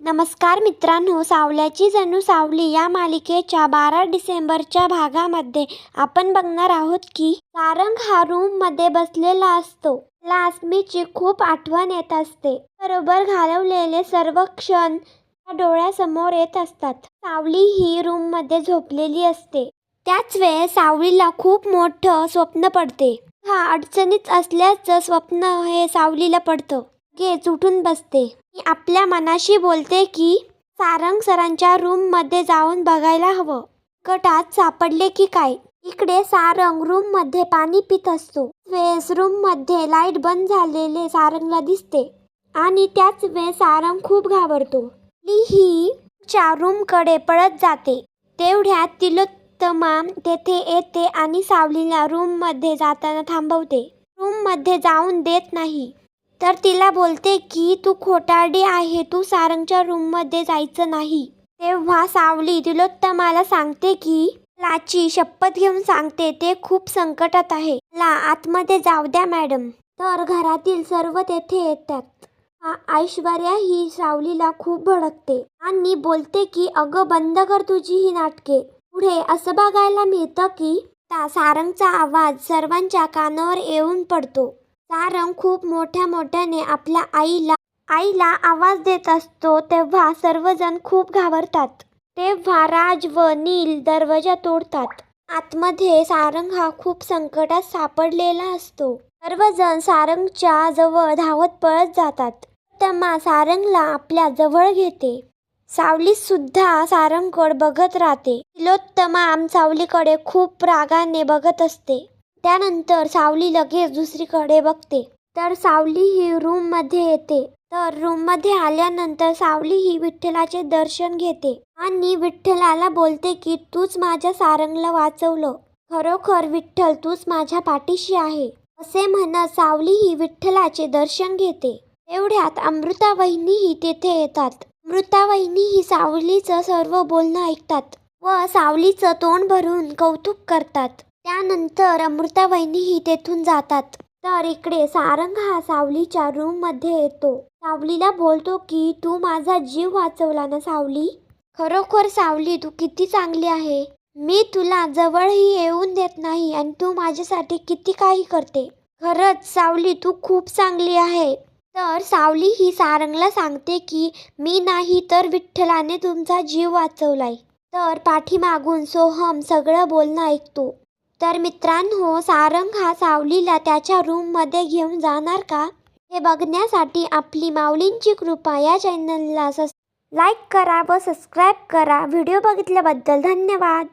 नमस्कार मित्रांनो सावल्याची जणू सावली या मालिकेच्या बारा डिसेंबरच्या भागामध्ये आपण बघणार आहोत की सारंग हा रूममध्ये बसलेला असतो. त्याला अस्मीची खूप आठवण येत असते. बरोबर घालवलेले सर्व क्षण डोळ्यासमोर येत असतात. सावली ही रूममध्ये झोपलेली असते. त्याच वेळेस सावलीला खूप मोठं स्वप्न पडते. हा अडचणीत असल्याचं स्वप्न हे सावलीला पडतं. गेच उठून बसते. मी आपल्या मनाशी बोलते की सारंग सरांच्या रूममध्ये जाऊन बघायला हवं. गटात सापडले की काय? इकडे सारंग रूममध्ये पाणी पित असतो. वेळेस रूममध्ये लाइट बंद झालेले सारंगला दिसते. आणि त्याच वेळेस सारंग खूप घाबरतो. ती ही च्या रूमकडे पळत जाते. तेवढ्यात तिलोत्तमा तेथे येते आणि सावलीला रूममध्ये जाताना थांबवते. रूममध्ये जाऊन देत नाही. तर तिला बोलते की तू खोटारडी आहे. तू सारंगच्या रूममध्ये जायचं नाही. तेव्हा सावली तिलोत्तमाला सांगते की लाची शपथ घेऊन सांगते. ते खूप संकटात आहे. ला आतमध्ये जाऊ द्या मॅडम. तर घरातील सर्व तेथे येतात. ऐश्वर्या ही सावलीला खूप भडकते आणि बोलते की अगं बंद कर तुझी ही नाटके. पुढे असं बघायला मिळतं की ता सारंगचा आवाज सर्वांच्या कानावर येऊन पडतो. सारंग खूप मोठ्या मोठ्याने आपल्या आईला आईला आवाज देत असतो तेव्हा सर्वजण खूप घाबरतात. तेव्हा राज व नील दरवाजा तोडतात. आतमध्ये सारंग हा खूप संकटात सापडलेला असतो. सर्वजण सारंगच्या जवळ धावत पळत जातात. तम्मा सारंगला आपल्या जवळ घेते. सावली सुद्धा सारंगकड बघत राहते. तिलोत्तमा सावलीकडे खूप रागाने बघत असते. त्यानंतर सावली लगेच दुसरीकडे बघते. तर सावली ही रूममध्ये येते. तर रूममध्ये आल्यानंतर सावली ही विठ्ठलाचे दर्शन घेते आणि विठ्ठलाला बोलते की तूच माझ्या सारंगला वाचवलं. खरोखर विठ्ठल तूच माझ्या पाठीशी आहे. असे म्हणत सावली ही विठ्ठलाचे दर्शन घेते. एवढ्यात अमृता वहिनीही तेथे येतात. अमृता वहिनी ही सावलीचं सर्व बोलणं ऐकतात व सावलीचं तोंड भरून कौतुक करतात. त्यानंतर अमृता वहिनीही तेथून जातात. तर इकडे सारंग हा सावलीच्या रूममध्ये येतो. सावलीला बोलतो की तू माझा जीव वाचवला ना सावली? खरोखर सावली तू किती चांगली आहे. मी तुला जवळही येऊन देत नाही आणि तू माझ्यासाठी किती काही करते. खरंच सावली तू खूप चांगली आहे. तर सावली ही सारंगला सांगते की मी नाही तर विठ्ठलाने तुमचा जीव वाचवलाय. तर पाठीमागून सोहम सगळं बोलणं ऐकतो. तर मित्रांनो सारंग हा सावलीला त्याच्या रूममध्ये घेऊन जाणार का? हे बघण्यासाठी आपली माऊलींची कृपा या चॅनलला सस लाईक करा व सबस्क्राईब करा. व्हिडिओ बघितल्याबद्दल धन्यवाद.